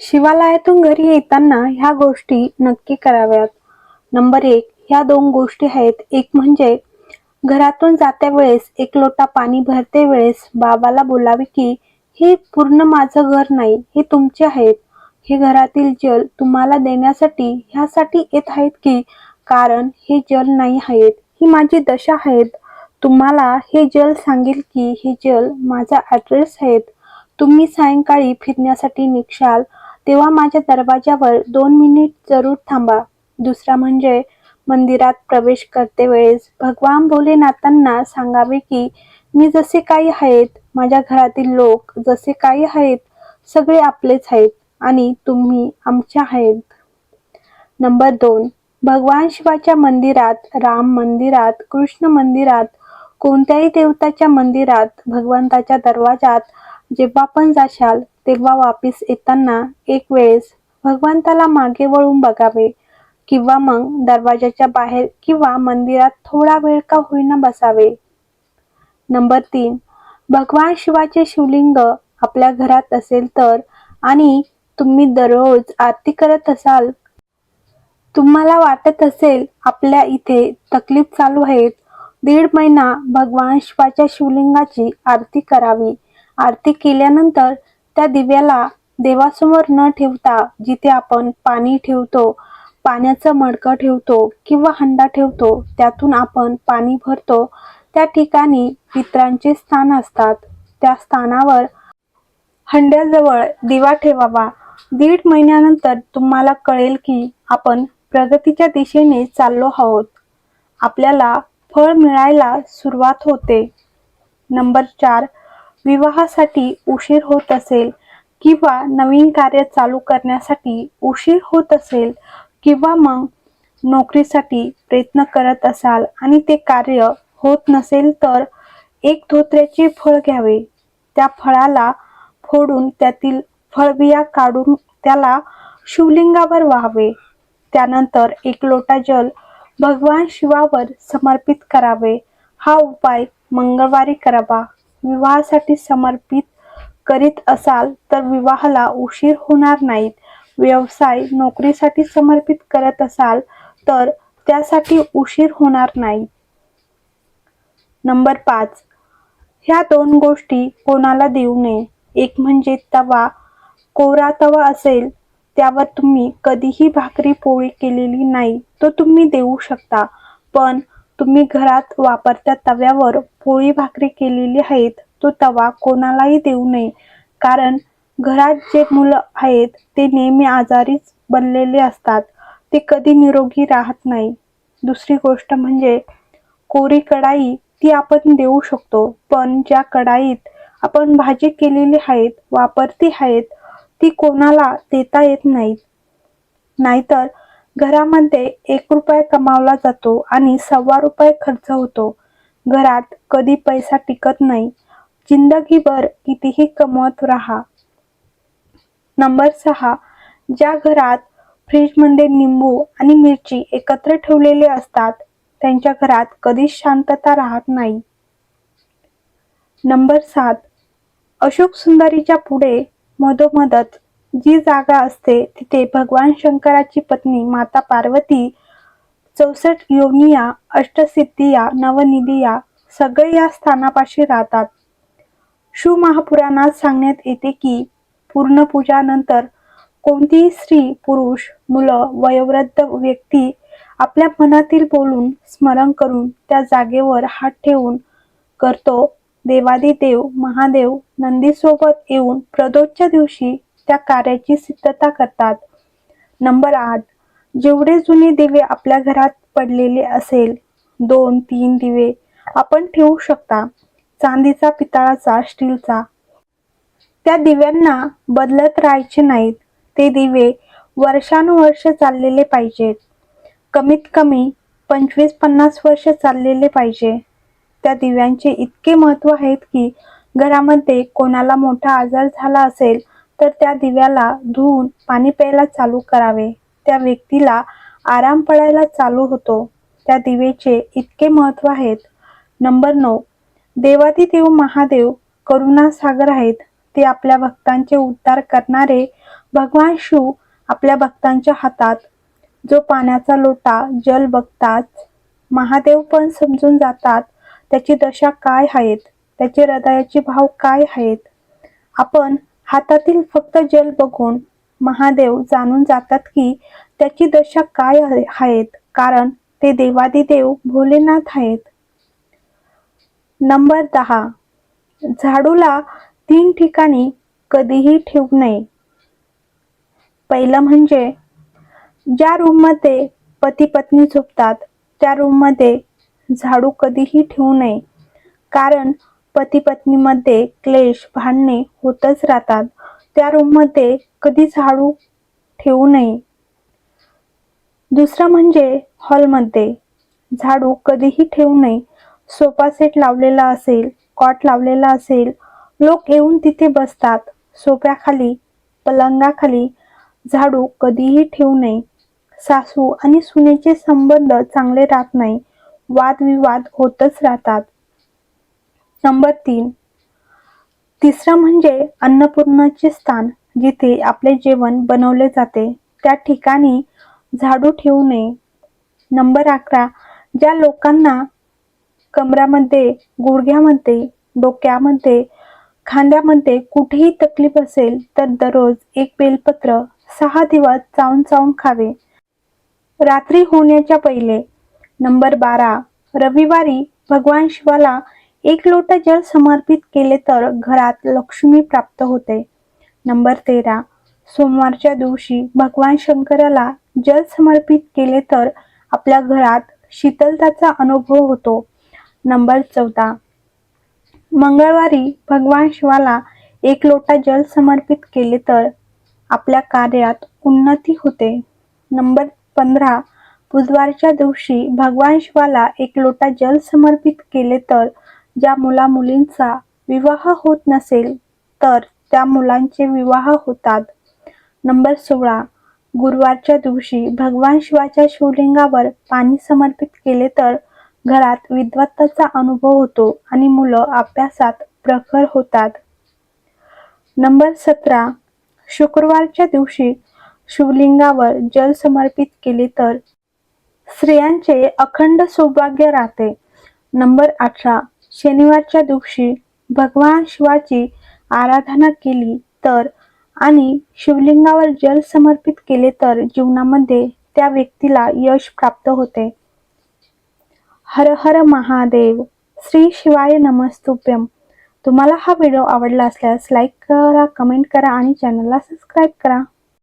शिवालयातून घरी येताना ह्या गोष्टी नक्की कराव्यात. नंबर एक ह्या दोन गोष्टी आहेत. एक म्हणजे घरातून जात्या वेळेस एक लोटा पाणी भरते वेळेस बाबाला बोलावे की हे पूर्ण माझं घर नाही हे तुमचे आहेत. हे घरातील जल तुम्हाला देण्यासाठी ह्यासाठी येत आहेत की कारण हे जल नाही आहेत. ही माझी दशा आहेत. तुम्हाला हे जल सांगेल की हे जल माझा ॲड्रेस आहेत. तुम्ही सायंकाळी फिरण्यासाठी निघशाल. तेव्हा माझ्या दरवाजावर दोन मिनिट जरूर थांबा. दुसरा म्हणजे मंदिरात प्रवेश करते वेळेस भगवान भोलेनाथांना सांगावे की मी जसे काही आहेत माझ्या घरातील लोक जसे काही आहेत सगळे आपलेच आहेत आणि तुम्ही आमच्या आहेत. नंबर दोन भगवान शिवाच्या मंदिरात राम मंदिरात कृष्ण मंदिरात कोणत्याही देवताच्या मंदिरात भगवंताच्या दरवाजात जेव्हा पण जाशाल तेव्हा वापिस येताना एक वेळेस भगवंताला मागे वळून बघावे किंवा मग दरवाजाच्या बाहेर किंवा मंदिरात थोडा वेळ का होईना बसावे. नंबर तीन भगवान शिवाचे शिवलिंग आपल्या घरात असेल तर आणि तुम्ही दररोज आरती करत असाल तुम्हाला वाटत असेल आपल्या इथे तकलीफ चालू आहेत दीड महिना भगवान शिवाच्या शिवलिंगाची आरती करावी. आरती केल्यानंतर त्या दिव्याला देवासमोर न ठेवता जिथे आपण पाणी ठेवतो पाण्याचं मडकं ठेवतो किंवा हंडा ठेवतो त्यातून आपण पाणी भरतो. त्या ठिकाणी पित्रांचे स्थान असतात. त्या स्थानावर हंड्याजवळ दिवा ठेवावा. दीड महिन्यानंतर तुम्हाला कळेल की आपण प्रगतीच्या दिशेने चाललो आहोत. आपल्याला फळ मिळायला सुरुवात होते. नंबर चार विवाहासाठी उशीर होत असेल किंवा नवीन कार्य चालू करण्यासाठी उशीर होत असेल किंवा मग नोकरीसाठी प्रयत्न करत असाल आणि ते कार्य होत नसेल तर एक धोत्र्याचे फळ घ्यावे. त्या फळाला फोडून त्यातील फळबिया काढून त्याला शिवलिंगावर व्हावे. त्यानंतर एक लोटा जल भगवान शिवावर समर्पित करावे. हा उपाय मंगळवारी करावा. विवाहासाठी समर्पित करीत असाल तर विवाहाला उशीर होणार नाहीत. व्यवसाय नोकरीसाठी समर्पित करत असाल तर त्यासाठी उशीर होणार नाही. नंबर पाच. ह्या दोन गोष्टी कोणाला देऊ नये? एक म्हणजे तवा. कोरा तवा असेल त्यावर तुम्ही कधीही भाकरी पोळी केलेली नाही तो तुम्ही देऊ शकता. पण तुम्ही घरात वापरत्या तव्यावर पोळी भाकरी केलेली आहेत तो तवा कोणालाही देऊ नये. कारण घरात जे मुलं आहेत ते नेहमी आजारीच बनलेले असतात. ते कधी निरोगी राहत नाही. दुसरी गोष्ट म्हणजे कोरी कढाई ती आपण देऊ शकतो पण ज्या कढाईत आपण भाजी केलेली आहेत वापरती आहेत ती कोणाला देता येत नाहीत. नाहीतर घरामध्ये एक रुपये कमावला जातो आणि सव्वा रुपये खर्च होतो. घरात कधी पैसा टिकत नाही. जिंदगीभर कितीही कमवत राहा. नंबर सहा. ज्या घरात फ्रीजमध्ये निंबू आणि मिरची एकत्र ठेवलेले असतात त्यांच्या घरात कधीच शांतता राहत नाही. नंबर सात. अशोक सुंदरीच्या पुढे मधोमधत जी जागा असते तिथे भगवान शंकराची पत्नी माता पार्वती चौसष्ट योनिया अष्टसिद्धिया नवनिधिया सगळे या स्थानापाशी राहतात. शुमहापुराणात सांगण्यात येते की पूर्णपूजानंतर कोणतीही स्त्री पुरुष मुलं वयोवृद्ध व्यक्ती आपल्या मनातील बोलून स्मरण करून त्या जागेवर हात ठेवून करतो. देवादिदेव महादेव नंदीसोबत येऊन प्रदोषच्या दिवशी त्या कार्याची सिद्धता करतात. नंबर आठ. जेवढे जुने दिवे आपल्या घरात पडलेले असेल दोन तीन दिवे आपण ठेवू शकता. चांदीचा पितळाचा स्टीलचा. त्या दिव्यांना बदलत राहायचे नाहीत. ते दिवे वर्षानुवर्ष चाललेले पाहिजेत. कमीत कमी पंचवीस पन्नास वर्ष चाललेले पाहिजे. त्या दिव्यांचे इतके महत्त्व आहेत की घरामध्ये कोणाला मोठा आजार झाला असेल तर त्या दिव्याला धुवून पाणी प्यायला चालू करावे. त्या व्यक्तीला आराम पडायला चालू होतो. त्या दिवेचे इतके महत्त्व आहेत. नंबर नऊ. देवादिदेव महादेव करुणा सागर आहेत. ते आपल्या भक्तांचे उद्धार करणारे भगवान शिव आपल्या भक्तांच्या हातात. जो पाण्याचा लोटा जल बघताच महादेव पण समजून जातात त्याची दशा काय आहेत? त्याचे हृदयाचे भाव काय आहेत? आपण हातातील फक्त जल बघून महादेव जाणून जातात की त्याची दशा काय आहेत. कारण ते देवादिदेव भोलेनाथ आहेत. नंबर दहा. झाडूला तीन ठिकाणी कधीही ठेवू नये. पहिलं म्हणजे ज्या रूममध्ये पती पत्नी झोपतात त्या रूममध्ये झाडू कधीही ठेवू नये. कारण पती पत्नीमध्ये क्लेश भांडणे होतच राहतात. त्या रूममध्ये कधी झाडू ठेवू नये. दुसरं म्हणजे हॉलमध्ये झाडू कधीही ठेवू नये. सोफा सेट लावलेला असेल कॉट लावलेला असेल लोक येऊन तिथे बसतात. सोफ्याखाली पलंगाखाली झाडू कधीही ठेवू नये. सासू आणि सुनेचे संबंध चांगले राहत नाही. वादविवाद होतच राहतात. नंबर तीन. तिसरं म्हणजे अन्नपूर्णाचे स्थान जिथे आपले जेवण बनवले जाते. त्या ठिकाणी झाडू ठेवू नये. नंबर अकरा. ज्या लोकांना कमरामध्ये गुडघ्यामध्ये डोक्यामध्ये खांद्यामध्ये कुठेही तकलीफ असेल तर दररोज एक बेलपत्र सहा दिवस चावून चावून खावे. रात्री होण्याच्या पहिले. नंबर बारा. रविवारी भगवान शिवाला एक लोटा जल समर्पित केले तर घरात लक्ष्मी प्राप्त होते. नंबर तेरा. सोमवारच्या दिवशी भगवान शंकराला जल समर्पित केले तर आपल्या घरात शीतलताचा अनुभव होतो. नंबर चौदा. मंगळवारी भगवान शिवाला एक लोटा जल समर्पित केले तर आपल्या कार्यात उन्नती होते. नंबर पंधरा. बुधवारच्या दिवशी भगवान शिवाला एक लोटा जल समर्पित केले तर ज्या मुला मुलींचा विवाह होत नसेल तर त्या मुलांचे विवाह होतात. नंबर सोळा. गुरुवारच्या दिवशी भगवान शिवाच्या शिवलिंगावर पाणी समर्पित केले तर घरात विद्वत्ताचा अनुभव होतो आणि मुलं अभ्यासात प्रखर होतात. नंबर सतरा. शुक्रवारच्या दिवशी शिवलिंगावर जल समर्पित केले तर स्त्रियांचे अखंड सौभाग्य राहते. नंबर अठरा. शनिवारच्या दिवशी भगवान शिवाची आराधना केली तर आणि शिवलिंगावर जल समर्पित केले तर जीवनामध्ये त्या व्यक्तीला यश प्राप्त होते. हर हर महादेव श्री शिवाय नमस्तुभ्यम. तुम्हाला हा व्हिडिओ आवडला असल्यास लाईक करा कमेंट करा आणि चॅनलला सबस्क्राईब करा.